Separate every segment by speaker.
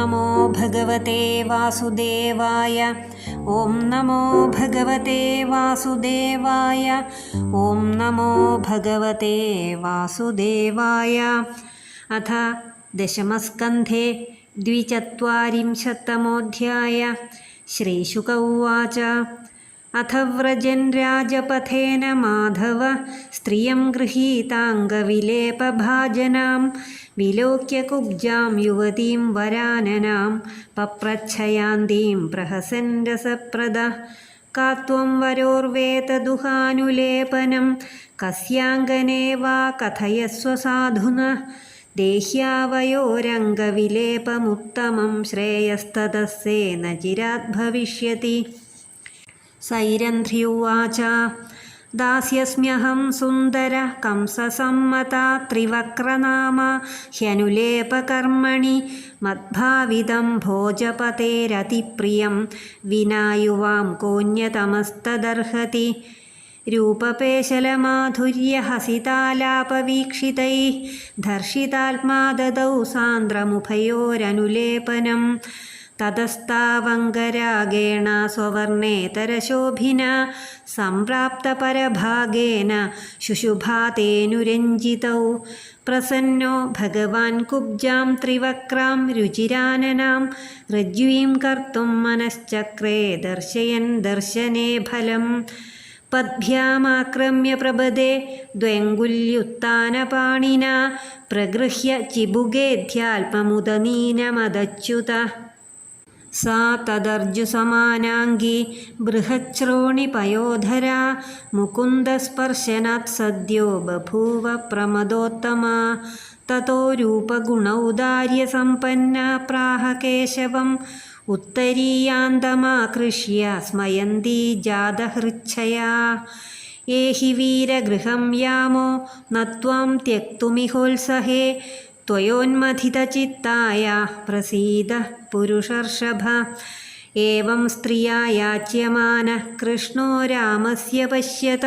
Speaker 1: नमो भगवते वासुदेवाय। ॐ नमो भगवते वासुदेवाय। ॐ नमो भगवते वासुदेवाय। अथ दशमस्कन्धे द्विचत्वारिंशत्तमोऽध्याय। श्रीशुक उवाच। अथ व्रजन् राजपथेन माधव स्त्रियं गृहीताङ्गविलेपभाजनां വിലോക്യ കുബ്ജാം യുവതീം വരാനനാം പപ്രച്ഛയാന്തീം പ്രഹസൻ രസപ്രദ. കാത്വം വരോർവേതദുഹാനുലേപനം കസ്യാങ്കനേ വാ കഥയസ്വ സാധുന. ദേഹ്യാവയോരംഗവിലേപമുത്തമം ശ്രേയസ്തദസ്സേ നചിരാത് ഭവിഷ്യതി. സൈരന്ധ്രിയുവാച उवाच दास्यस्म्यहं सुन्दर कंससम्मता त्रिवक्रनामा ह्यनुलेपकर्मणि मद्भावितं भोजपतेरतिप्रियं विना युवां कोऽन्यतमस्तदर्हति रूपपेशलमाधुर्यहसितालापवीक्षितैः धर्षितात्मा ददौ सान्द्रमुभयोरनुलेपनं ततस्तावङ्गरागेण स्ववर्णेतरशोभिना सम्प्राप्तपरभागेन शुशुभातेऽनुरञ्जितौ प्रसन्नो भगवान् कुब्जां त्रिवक्रां रुचिराननां रज्ज्वीं कर्तुं मनश्चक्रे दर्शयन् दर्शने फलम् पद्भ्यामाक्रम्य प्रबदे द्वयङ्गुल्युत्तानपाणिना प्रगृह्य चिबुगेध्याल्पमुदनीनमदच्युत सा तदर्जुसमानाङ्गी बृहच्छ्रोणिपयोधरा मुकुन्दस्पर्शनात् सद्यो बभूव प्रमदोत्तमा ततो रूपगुणौदार्यसम्पन्ना प्राह केशवम् उत्तरीयान्तमाकृष्य स्मयन्ती जातहृच्छया एहि वीरगृहं यामो न त्वां त्यक्तुमिहोत्सहे त्वयोन्मथितचित्ताय प्रसीद पुरुषर्षभ एवं स्त्रिया याच्यमानः कृष्णो रामस्य पश्यत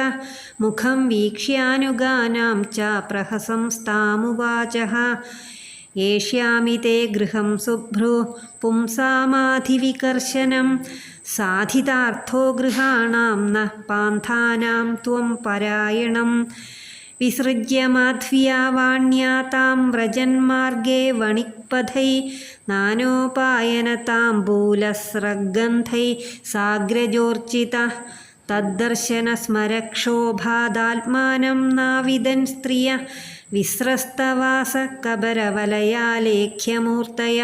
Speaker 1: मुखं वीक्ष्यानुगानां च प्रहसंस्तामुवाचः येष्यामि ते गृहं शुभ्रो पुंसामाधिविकर्शनं साधितार्थो गृहाणां न पान्थानां त्वं परायणं विसृज्य माध्व्यावाण्या तां व्रजन्मार्गे वणिक्पथै नानोपायनताम्बूलस्रग्गन्धै साग्रजोर्चिता तद्दर्शनस्मरक्षोभादात्मानं नाविदन् स्त्रिय विस्रस्तवासकबरवलयालेख्यमूर्तय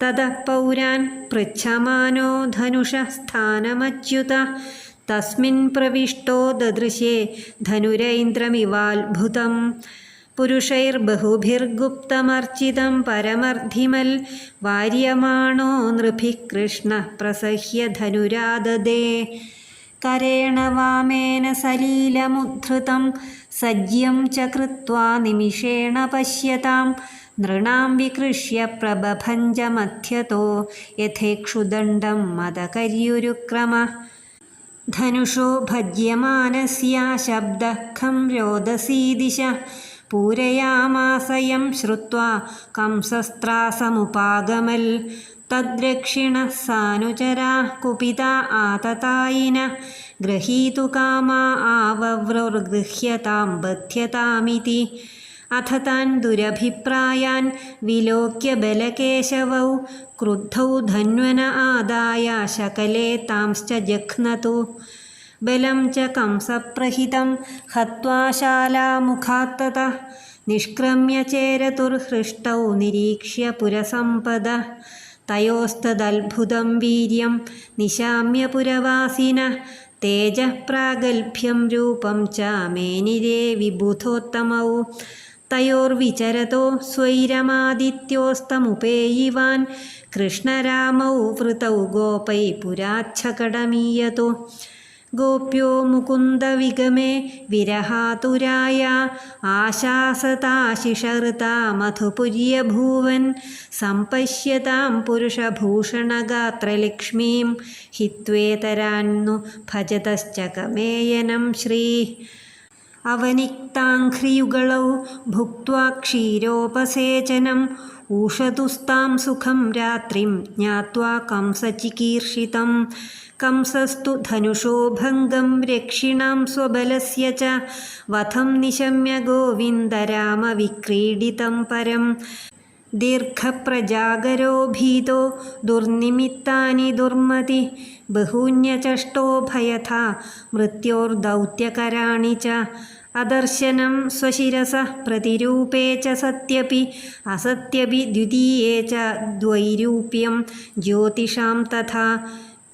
Speaker 1: ततः पौरान् पृच्छमानो धनुषः स्थानमच्युत തസ്മിൻ പ്രവിഷ്ടോ ദദൃശേ ധനുരൈന്ദ്രമിവാത്ഭുതം. പുരുഷൈർബഹുഭിർഗുപ്തമർച്ചിതം പരമർദ്ധിമൽ വാര്യമാണോ നൃഭിഃ കൃഷ്ണ പ്രസഹ്യ ധനുരാദദേ. കരേണ വാമേന സലീലമുദ്ധൃതം സജ്യം ച നിമിഷേണ പശ്യതാം. നൃണാം വികൃഷ്യ പ്രബഭഞ്ചമധ്യതോ യഥേക്ഷുദണ്ഡം മതകര്യുരുക്രമ ധനുഷോ ഭജ്യമാനസ്യ ശബ്ദഃഖം രോദസീ ദിശ. പൂരയാമാസയം ശ്രുത്വാ കംസസ്ത്രാസമുപാഗമൽ. തദ്രക്ഷിണ സാനുചരാ കുപിത ആതതായിന. ഗൃഹീതു കാമാ ആവവ്രുർഗൃഹ്യതാം ബധ്യതാമിതി അഥ താൻ ദുരഭിപ്രായാൻ വിലോക്യ ബലകേശവൗ ക്രുദ്ധൗ ധന്വന ആദായ ശകലേ താംശ്ച ജഘ്നതു. ബലം ച കംസപ്രഹിതം ഹത്വാശാലാമുഖാത്തത നിഷ്ക്രമ്യ ചേരതുർഹൃഷ്ടൗ നിരീക്ഷ്യ പുരസമ്പദ. തയോസ്തദത്ഭുതം വീര്യം നിശാമ്യ പുരവാസിന. തേജഃപ്രാഗൽഭ്യം രൂപം ച മേനിരേ വിബുധോത്തമൗ. तयोर्विचरतो स्वैरमादित्योस्तमुपेयिवान् कृष्णरामौ वृतौ गोपै पुराच्छकडमीयतो गोप्यो मुकुन्दविगमे विरहातुराय आशासताशिषऋता मधुपुर्यभूवन् सम्पश्यतां पुरुषभूषणगात्रलक्ष्मीं हित्वेतरान्नु भजतश्च कमेयनं श्रीः അവനിക്താഘ്രിയുകളൗ ഭുക്വാ ക്ഷീരോപസേചനം. ഊഷതുസ്താം സുഖം രാത്രിം ജ്ഞാത്വാ കംസചികീർഷിതം. കംസസ്തു ധനുഷോ ഭംഗം രക്ഷിണാം സ്വബലസ്യ ച. വധം നിശമ്യ ഗോവിന്ദരാമവിക്രീഡിതം പരം. ദീർഘപ്രജാഗരോ ഭീതോ ദുർനിമിത്താനി ദുർമതി. ബഹൂന്യചഷ്ടോ ഭയഥ മൃത്യോർദൗത്യകരാണി ച. അദർശനം സ്വശിരസ പ്രതിരൂപേ ച സത്യപി അസത്യപി ദ്വിതീയേ ച ദ്വൈരൂപ്യം ജ്യോതിഷാം തഥാ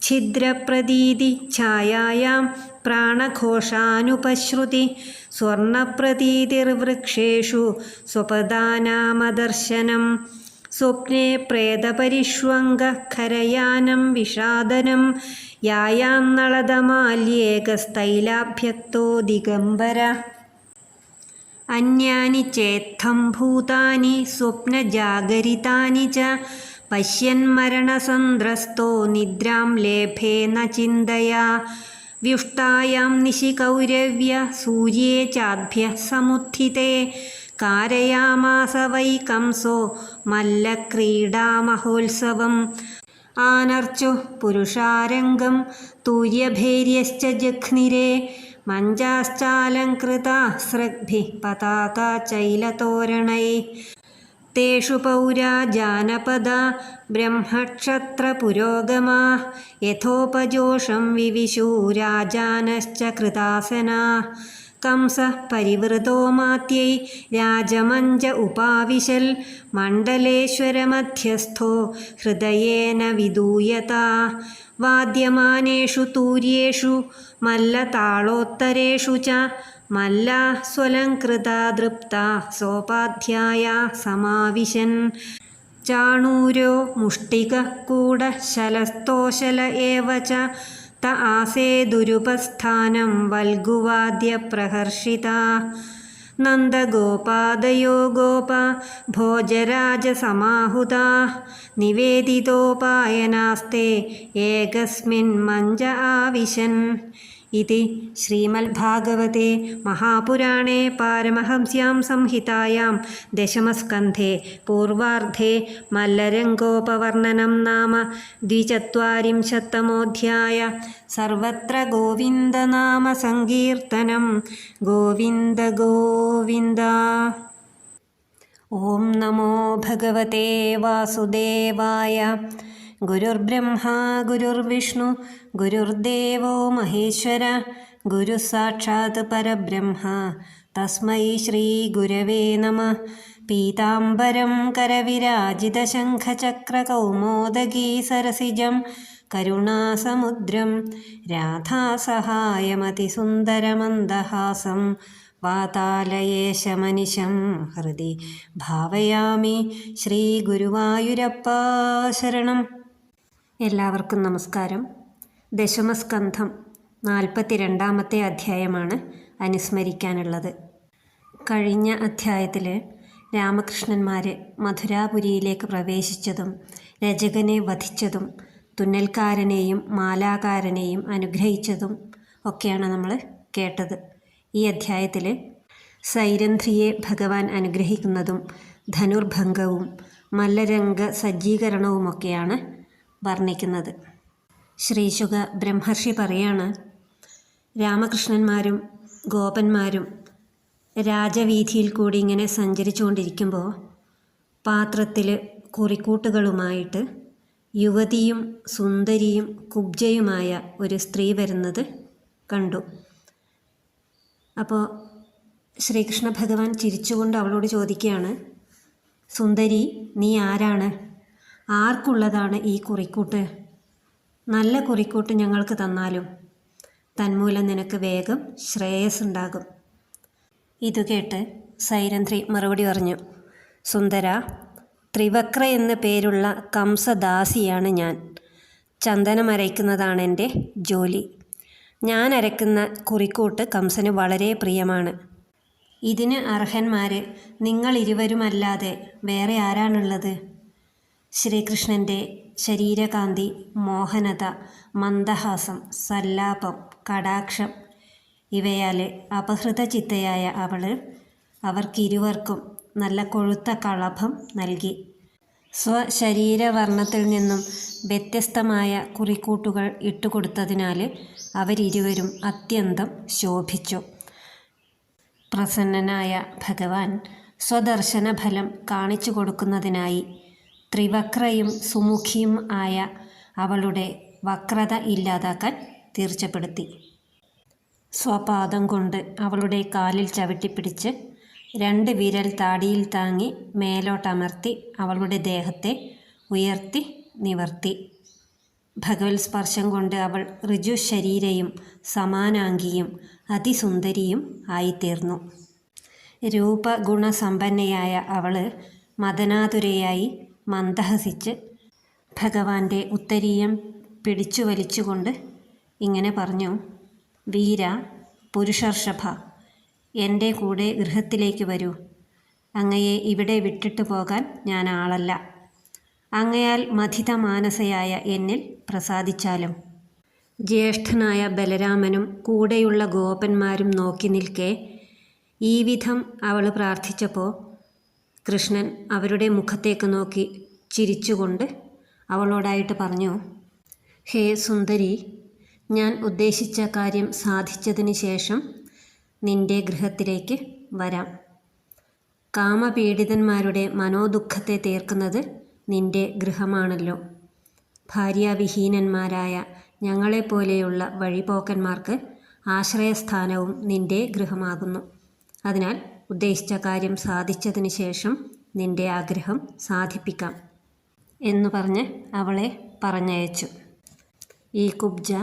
Speaker 1: ഛിദ്രപ്രതീതി ഛായായാം പ്രാണഘോഷാനുപശ്രുതി സ്വർണപ്രതീതിർവൃക്ഷേഷു സ്വപദാനാമദർശനം സ്വപ്നെ പ്രേതപരിഷ്വംഗഖരയാനം വിഷാദനം യായാന്നളതമാല്യേകസ്ഥൈലാഭ്യക്തോ ദിഗംബര അന്യാനി ചേത്ഥം ഭൂതാനി സ്വപ്നജാഗരിതാനി ച. പശ്യന്മരണസന്ദ്രസ്തോ നിദ്രാം ലേഭേ ന ചിന്തയാ. വ്യുഷ്ടായാം നിശി കൗരവ്യ സൂര്യേ ചാഭ്യ സമുത്ഥിതേ. കാരയാമാസ വൈ കംസോ മല്ലക്രീഡാമഹോത്സവം ആനർച്ചു പുരുഷാരംഗം തൂര്യഭേര്യശ്ച ജഘ്നിരേ മഞ്ചാശ്ചാലങ്കൃതാ സൃഗ്ഭി പതാക ചൈലതോരണൈ. തേഷു പൗരാ ജാനപദാ ബ്രഹ്മക്ഷത്രപുരോഗമാ യഥോപജോഷം വിവിശൂ രാജാനശ്ച കൃതാസനാ. കംസ പരിവൃതോ മാത്യൈ രാജമഞ്ച ഉപാവിശൽ മണ്ഡലേശ്വരമധ്യസ്ഥോ ഹൃദയേന വിദൂയത വാദ്യമാനേഷു തൂര്യേഷു മല്ലതാളോത്തരേഷു ച മല്ലാ സ്വലംകൃതാ ദൃപ്ത സോപാധ്യായ സമാവിശൻ. ചാണൂരോ മുഷ്ടികൂടശലസ്തോശല ഏവ ച ത ആസേദുരുപസ്ഥാനം വൽഗുവാദ്യപ്രഹർഷിത നന്ദഗോപാദയോ ഗോപ ഭോജരാജസമാഹുതാ. നിവേദിതോപായനാസ്തേ ഏകസ്മിൻ മഞ്ച ആവിശൻ. ശ്രീമദ്ഭാഗവതെ മഹാപുരാണേ പാരമഹംസ്യാം സംഹിതായാം ദശമസ്കന്ധേ പൂർവാർദ്ധേ മല്ലരംഗോപവർണനം നാമ ദ്വിചത്വാരിംശത്തമോऽധ്യായ സർവത്ര ഗോവിന്ദനാമ സങ്കീർത്തനം ഗോവിന്ദ ഗോവിന്ദ ഓം നമോ ഭഗവതേ വാസുദേവായ ഗുരുർബ്രഹ്മ ഗുരുർവിഷ്ണു ഗുരുർദേവോ മഹേശ്വര ഗുരു സാക്ഷാത് പരബ്രഹ്മ. തസ്മൈ ശ്രീ ഗുരവേ നമ. പീതാംബരം കരവിരാജിതശംഖചക്രകൗമോദഗീ സരസിജം. കരുണാസമുദ്രം രാധാസഹായമതിസുന്ദരമന്ദഹാസം. വാതാലയേശമനിശം ഹൃദി ഭാവയാമി ശ്രീ ഗുരുവായൂരപ്പ ശരണം. എല്ലാവർക്കും നമസ്കാരം. ദശമസ്കന്ധം നാൽപ്പത്തിരണ്ടാമത്തെ അധ്യായമാണ് അനുസ്മരിക്കാനുള്ളത്. കഴിഞ്ഞ അധ്യായത്തിൽ രാമകൃഷ്ണന്മാർ മധുരാപുരിയിലേക്ക് പ്രവേശിച്ചതും രചകനെ വധിച്ചതും തുന്നൽക്കാരനെയും മാലാകാരനെയും അനുഗ്രഹിച്ചതും ഒക്കെയാണ് നമ്മൾ കേട്ടത്. ഈ അധ്യായത്തിൽ സൈരന്ധ്രിയെ ഭഗവാൻ അനുഗ്രഹിക്കുന്നതും ധനുർഭംഗവും മല്ലരംഗ സജ്ജീകരണവുമൊക്കെയാണ് വർണിക്കുന്നത്. ശ്രീശുക ബ്രഹ്മർഷി പറയാണ് രാമകൃഷ്ണന്മാരും ഗോപന്മാരും രാജവീഥിയിൽ കൂടി ഇങ്ങനെ സഞ്ചരിച്ചുകൊണ്ടിരിക്കുമ്പോൾ പാത്രത്തിൽ കുറിക്കൂട്ടുകളുമായിട്ട് യുവതിയും സുന്ദരിയും കുബ്ജയുമായ ഒരു സ്ത്രീ വരുന്നത് കണ്ടു. അപ്പോൾ ശ്രീകൃഷ്ണ ഭഗവാൻ ചിരിച്ചുകൊണ്ട് അവളോട് ചോദിക്കുകയാണ് സുന്ദരി നീ ആരാണ്? ആർക്കുള്ളതാണ് ഈ കുറിക്കൂട്ട്? നല്ല കുറിക്കൂട്ട് ഞങ്ങൾക്ക് തന്നാലും. തന്മൂലം നിനക്ക് വേഗം ശ്രേയസ് ഉണ്ടാകും ഇതു കേട്ട് സൈരന്ധ്രി മറുപടി പറഞ്ഞു സുന്ദര ത്രിവക്ര എന്ന പേരുള്ള കംസദാസിയാണ് ഞാൻ. ചന്ദനം അരയ്ക്കുന്നതാണ് എന്റെ ജോലി. ഞാൻ അരയ്ക്കുന്ന കുറിക്കൂട്ട് കംസന് വളരെ പ്രിയമാണ്. ഇതിന് അർഹന്മാർ നിങ്ങളിരുവരുമല്ലാതെ വേറെ ആരാണുള്ളത്? ശ്രീകൃഷ്ണന്റെ ശരീരകാന്തി മോഹനത മന്ദഹാസം സല്ലാപം കടാക്ഷം ഇവയാൽ അപഹൃത ചിത്തയായ അവൾ അവർക്കിരുവർക്കും നല്ല കൊഴുത്ത കളഭം നൽകി. സ്വശരീരവർണത്തിൽ നിന്നും വ്യത്യസ്തമായ കുറിക്കൂട്ടുകൾ ഇട്ടുകൊടുത്തതിനാൽ അവരിരുവരും അത്യന്തം ശോഭിച്ചു. പ്രസന്നനായ ഭഗവാൻ സ്വദർശനഫലം കാണിച്ചു കൊടുക്കുന്നതിനായി ത്രിവക്രയും സുമുഖിയും ആയ അവളുടെ വക്രത ഇല്ലാതാക്കാൻ തീർച്ചപ്പെടുത്തി. സ്വപാദം കൊണ്ട് അവളുടെ കാലിൽ ചവിട്ടിപ്പിടിച്ച് രണ്ട് വിരൽ താടിയിൽ താങ്ങി മേലോട്ടമർത്തി അവളുടെ ദേഹത്തെ ഉയർത്തി നിവർത്തി. ഭഗവത് സ്പർശം കൊണ്ട് അവൾ ഋജു ശരീരയും സമാനാംഗിയും അതിസുന്ദരിയും ആയിത്തീർന്നു. രൂപഗുണസമ്പന്നയായ അവൾ മദനാതുരയായി മന്ദഹസിച്ച് ഭഗവാന്റെ ഉത്തരീയം പിടിച്ചു വലിച്ചുകൊണ്ട് ഇങ്ങനെ പറഞ്ഞു വീര പുരുഷർഷഭ എന്റെ കൂടെ ഗൃഹത്തിലേക്ക് വരൂ. അങ്ങയെ ഇവിടെ വിട്ടിട്ട് പോകാൻ ഞാൻ ആളല്ല. അങ്ങയാൽ മഥിത മാനസയായ എന്നിൽ പ്രസാദിച്ചാലും ജ്യേഷ്ഠനായ ബലരാമനും കൂടെയുള്ള ഗോപന്മാരും നോക്കി നിൽക്കെ ഈ വിധം അവൾ പ്രാർത്ഥിച്ചപ്പോൾ കൃഷ്ണൻ അവരുടെ മുഖത്തേക്ക് നോക്കി ചിരിച്ചുകൊണ്ട് അവളോടായിട്ട് പറഞ്ഞു ഹേ സുന്ദരി ഞാൻ ഉദ്ദേശിച്ച കാര്യം സാധിച്ചതിന് ശേഷം നിന്റെ ഗൃഹത്തിലേക്ക് വരാം. കാമപീഡിതന്മാരുടെ മനോദുഃഖത്തെ തീർക്കുന്നത് നിന്റെ ഗൃഹമാണല്ലോ. ഭാര്യാവിഹീനന്മാരായ ഞങ്ങളെപ്പോലെയുള്ള വഴിപോക്കന്മാർക്ക് ആശ്രയസ്ഥാനവും നിന്റെ ഗൃഹമാകുന്നു. അതിനാൽ ഉദ്ദേശിച്ച കാര്യം സാധിച്ചതിന് ശേഷം നിന്റെ ആഗ്രഹം സാധിപ്പിക്കാം എന്നു പറഞ്ഞ് അവളെ പറഞ്ഞയച്ചു. ഈ കുബ്ജ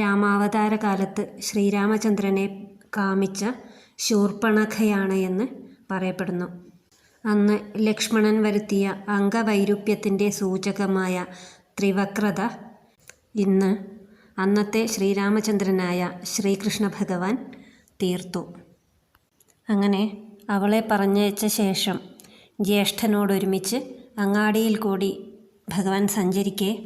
Speaker 1: രാമാവതാര കാലത്ത് ശ്രീരാമചന്ദ്രനെ കാമിച്ച ശൂർപ്പണഖയാണ് എന്ന് പറയപ്പെടുന്നു. അന്ന് ലക്ഷ്മണൻ വരുത്തിയ അംഗവൈരുപ്യത്തിന്റെ സൂചകമായ ത്രിവക്രത ഇന്ന് അന്നത്തെ ശ്രീരാമചന്ദ്രനായ ശ്രീകൃഷ്ണ ഭഗവാൻ തീർത്തു. അങ്ങനെ അവളെ പറഞ്ഞയച്ച ശേഷം ജ്യേഷ്ഠനോടൊരുമിച്ച് അങ്ങാടിയിൽ കൂടി ഭഗവാൻ സഞ്ചരിക്കെ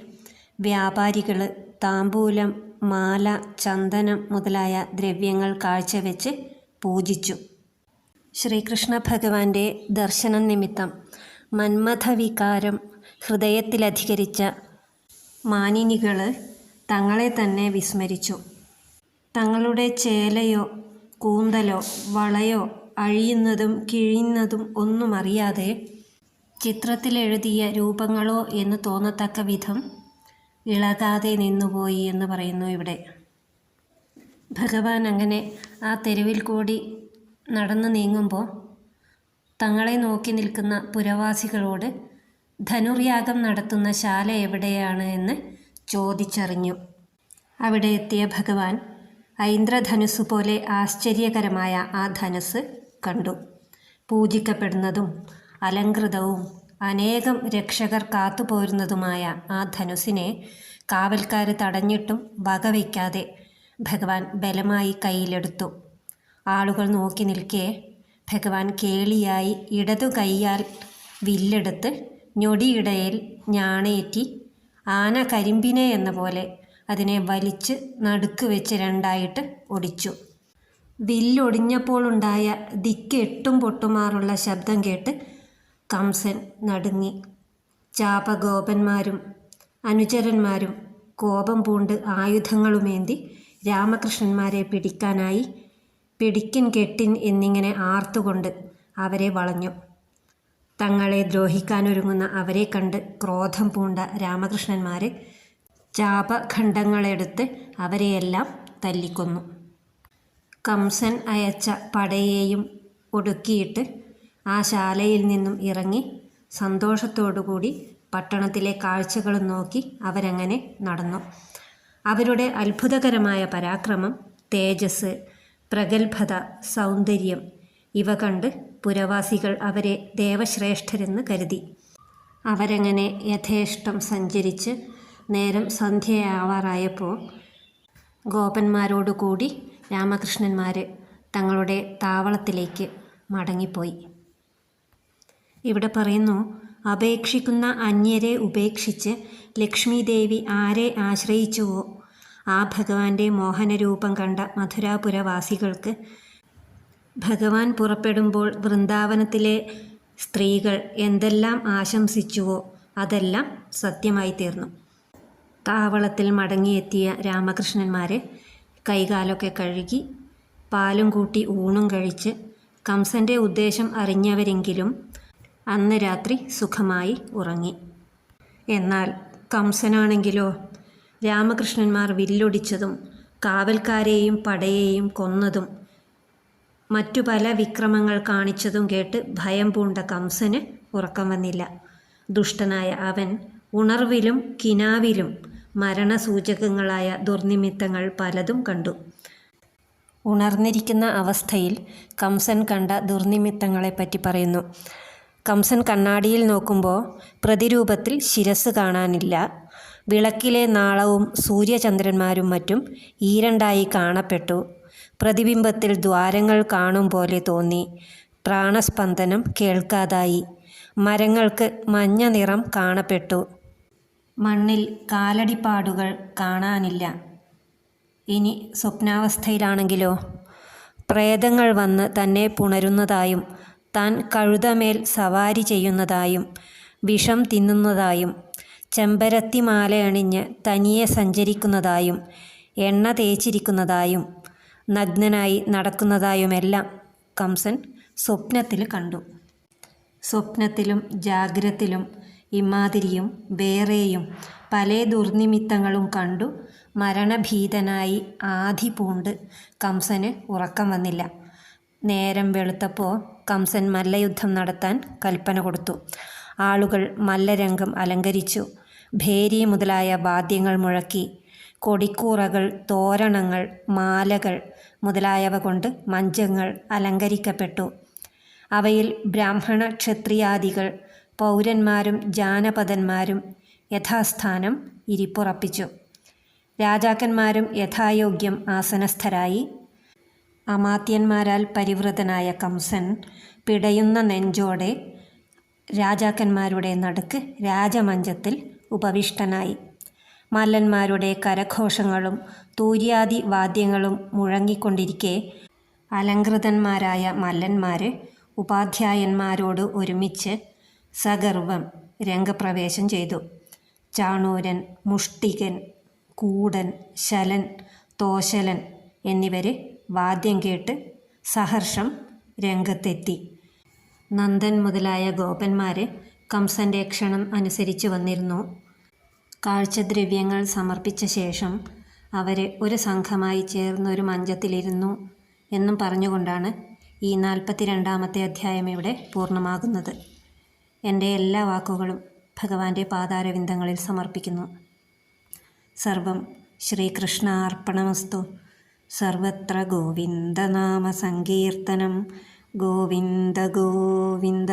Speaker 1: വ്യാപാരികൾ താമ്പൂലം മാല ചന്ദനം മുതലായ ദ്രവ്യങ്ങൾ കാഴ്ചവെച്ച് പൂജിച്ചു. ശ്രീകൃഷ്ണ ഭഗവാന്റെ ദർശന നിമിത്തം മന്മഥവികാരം ഹൃദയത്തിലധികരിച്ച മാനിനികൾ തങ്ങളെ തന്നെ വിസ്മരിച്ചു. തങ്ങളുടെ ചേലയോ കൂന്തലോ വളയോ അഴിയുന്നതും കിഴിയുന്നതും ഒന്നും അറിയാതെ ചിത്രത്തിലെഴുതിയ രൂപങ്ങളോ എന്ന് തോന്നത്തക്ക വിധം ഇളകാതെ നിന്നുപോയി എന്ന് പറയുന്നു ഇവിടെ. ഭഗവാൻ അങ്ങനെ ആ തെരുവിൽ കൂടി നടന്നു നീങ്ങുമ്പോൾ തങ്ങളെ നോക്കി നിൽക്കുന്ന പുരവാസികളോട് ധനുർയാഗം നടത്തുന്ന ശാല എവിടെയാണ് എന്ന് ചോദിച്ചറിഞ്ഞു. അവിടെ എത്തിയ ഭഗവാൻ ഐന്ദ്രധനുസ് പോലെ ആശ്ചര്യകരമായ ആ ധനുസ് കണ്ടു. പൂജിക്കപ്പെടുന്നതും അലങ്കൃതവും അനേകം രക്ഷകർ കാത്തുപോരുന്നതുമായ ആ ധനുസിനെ കാവൽക്കാർ തടഞ്ഞിട്ടും വകവയ്ക്കാതെ ഭഗവാൻ ബലമായി കയ്യിലെടുത്തു. ആളുകൾ നോക്കി നിൽക്കെ ഭഗവാൻ കേളിയായി ഇടതു കൈയാൽ വില്ലെടുത്ത് ഞൊടിയിടയിൽ ഞാണേറ്റി ആന കരിമ്പിനെ എന്ന പോലെ അതിനെ വലിച്ച് നടുക്ക് വെച്ച് രണ്ടായിട്ട് ഒടിച്ചു. വില്ലൊടിഞ്ഞപ്പോഴുണ്ടായ ദിക്ക് എട്ടും പൊട്ടുമാറുള്ള ശബ്ദം കേട്ട് കംസൻ നടുങ്ങി. ചാപഗോപന്മാരും അനുചരന്മാരും കോപം പൂണ്ട് ആയുധങ്ങളുമേന്തി രാമകൃഷ്ണന്മാരെ പിടിക്കാനായി പിടിക്കിൻ കെട്ടിൻ എന്നിങ്ങനെ ആർത്തുകൊണ്ട് അവരെ വളഞ്ഞു. തങ്ങളെ ദ്രോഹിക്കാനൊരുങ്ങുന്ന അവരെ കണ്ട് ക്രോധം പൂണ്ട രാമകൃഷ്ണന്മാർ ചാപഖണ്ഡങ്ങളെടുത്ത് അവരെയെല്ലാം തല്ലിക്കൊന്നു. കംസൻ അയച്ച പടയെയും ഒടുക്കിയിട്ട് ആ ശാലയിൽ നിന്നും ഇറങ്ങി സന്തോഷത്തോടുകൂടി പട്ടണത്തിലെ കാഴ്ചകളും നോക്കി അവരങ്ങനെ നടന്നു. അവരുടെ അത്ഭുതകരമായ പരാക്രമം തേജസ് പ്രഗത്ഭത സൗന്ദര്യം ഇവ കണ്ട് പുരവാസികൾ അവരെ ദേവശ്രേഷ്ഠരെന്ന് കരുതി. അവരങ്ങനെ യഥേഷ്ടം സഞ്ചരിച്ച് നേരം സന്ധ്യയാവാറായപ്പോൾ ഗോപന്മാരോടുകൂടി രാമകൃഷ്ണന്മാർ തങ്ങളുടെ താവളത്തിലേക്ക് മടങ്ങിപ്പോയി. ഇവിടെ പറയുന്നു അപേക്ഷിക്കുന്ന അന്യരെ ഉപേക്ഷിച്ച് ലക്ഷ്മിദേവി ആരെ ആശ്രയിച്ചുവോ? ആ ഭഗവാന്റെ മോഹനരൂപം കണ്ട മധുരാപുരവാസികൾക്ക് ഭഗവാൻ പുറപ്പെടുമ്പോൾ വൃന്ദാവനത്തിലെ സ്ത്രീകൾ എന്തെല്ലാം ആശംസിച്ചുവോ? അതെല്ലാം സത്യമായി തീർന്നു താവളത്തിൽ മടങ്ങിയെത്തിയ രാമകൃഷ്ണന്മാർ കൈകാലൊക്കെ കഴുകി പാലും കൂട്ടി ഊണും കഴിച്ച് കംസന്റെ ഉദ്ദേശം അറിഞ്ഞവരെങ്കിലും അന്ന് രാത്രി സുഖമായി ഉറങ്ങി. എന്നാൽ കംസനാണെങ്കിലോ? രാമകൃഷ്ണന്മാർ വില്ലൊടിച്ചതും കാവൽക്കാരെയും പടയെയും കൊന്നതും മറ്റു പല വിക്രമങ്ങൾ കാണിച്ചതും കേട്ട് ഭയം പൂണ്ട കംസന് ഉറക്കം വന്നില്ല. ദുഷ്ടനായ അവൻ ഉണർവിലും കിനാവിലും മരണസൂചകങ്ങളായ ദുർനിമിത്തങ്ങൾ പലതും കണ്ടു. ഉണർന്നിരിക്കുന്ന അവസ്ഥയിൽ കംസൻ കണ്ട ദുർനിമിത്തങ്ങളെപ്പറ്റി പറയുന്നു. കംസൻ കണ്ണാടിയിൽ നോക്കുമ്പോൾ പ്രതിരൂപത്തിൽ ശിരസ് കാണാനില്ല. വിളക്കിലെ നാളവും സൂര്യചന്ദ്രന്മാരും മറ്റും ഈരണ്ടായി കാണപ്പെട്ടു. പ്രതിബിംബത്തിൽ ദ്വാരങ്ങൾ കാണും പോലെ തോന്നി. പ്രാണസ്പന്ദനം കേൾക്കാതായി. മരങ്ങൾക്ക് മഞ്ഞ നിറം കാണപ്പെട്ടു. മണ്ണിൽ കാലടിപ്പാടുകൾ കാണാനില്ല. ഇനി സ്വപ്നാവസ്ഥയിലാണെങ്കിലോ? പ്രേതങ്ങൾ വന്ന് തന്നെ പുണരുന്നതായും താൻ കഴുതമേൽ സവാരി ചെയ്യുന്നതായും വിഷം തിന്നുന്നതായും ചെമ്പരത്തിമാലയണിഞ്ഞ് തനിയെ സഞ്ചരിക്കുന്നതായും എണ്ണ തേച്ചിരിക്കുന്നതായും നഗ്നനായി നടക്കുന്നതായുമെല്ലാം കംസൻ സ്വപ്നത്തിൽ കണ്ടു. സ്വപ്നത്തിലും ജാഗ്രത്തിലും ഇമാതിരിയും വേറെയും പല ദുർനിമിത്തങ്ങളും കണ്ടു മരണഭീതനായി ആധി പൂണ്ട് കംസന് ഉറക്കം വന്നില്ല. നേരം വെളുത്തപ്പോൾ കംസൻ മല്ലയുദ്ധം നടത്താൻ കൽപ്പന കൊടുത്തു. ആളുകൾ മല്ലരംഗം അലങ്കരിച്ചു. ഭേരി മുതലായ വാദ്യങ്ങൾ മുഴക്കി. കൊടിക്കൂറകൾ തോരണങ്ങൾ മാലകൾ മുതലായവ കൊണ്ട് മഞ്ചങ്ങൾ അലങ്കരിക്കപ്പെട്ടു. അവയിൽ ബ്രാഹ്മണ ക്ഷത്രിയാദികൾ പൗരന്മാരും ജാനപദന്മാരും യഥാസ്ഥാനം ഇരിപ്പുറപ്പിച്ചു. രാജാക്കന്മാരും യഥായോഗ്യം ആസനസ്ഥരായി. അമാത്യന്മാരാൽ പരിവൃതനായ കംസൻ പിടയുന്ന നെഞ്ചോടെ രാജാക്കന്മാരുടെ നടുക്ക് രാജമഞ്ചത്തിൽ ഉപവിഷ്ടനായി. മല്ലന്മാരുടെ കരഘോഷങ്ങളും തൂര്യാദി വാദ്യങ്ങളും മുഴങ്ങിക്കൊണ്ടിരിക്കെ അലങ്കൃതന്മാരായ മല്ലന്മാർ ഉപാധ്യായന്മാരോട് ഒരുമിച്ച് സഗർവം രംഗപ്രവേശം ചെയ്തു. ചാണൂരൻ മുഷ്ടികൻ കൂടൻ ശലൻ തോശലൻ എന്നിവർ വാദ്യം കേട്ട് സഹർഷം രംഗത്തെത്തി. നന്ദൻ മുതലായ ഗോപന്മാർ കംസന്റെ ക്ഷണം അനുസരിച്ച് വന്നിരുന്നു. കാഴ്ചദ്രവ്യങ്ങൾ സമർപ്പിച്ച ശേഷം അവർ ഒരു സംഘമായി ചേർന്നൊരു മഞ്ചത്തിലിരുന്നു എന്നും പറഞ്ഞുകൊണ്ടാണ് ഈ നാൽപ്പത്തി രണ്ടാമത്തെ അധ്യായം ഇവിടെ പൂർണമാകുന്നത്. എന്റെ എല്ലാ വാക്കുകളും ഭഗവാന്റെ പാതാരവിന്ദങ്ങളിൽ സമർപ്പിക്കുന്നു. സർവം ശ്രീകൃഷ്ണ അർപ്പണമസ്തു സർവത്ര ഗോവിന്ദനാമ സങ്കീർത്തനം. ഗോവിന്ദ ഗോവിന്ദ.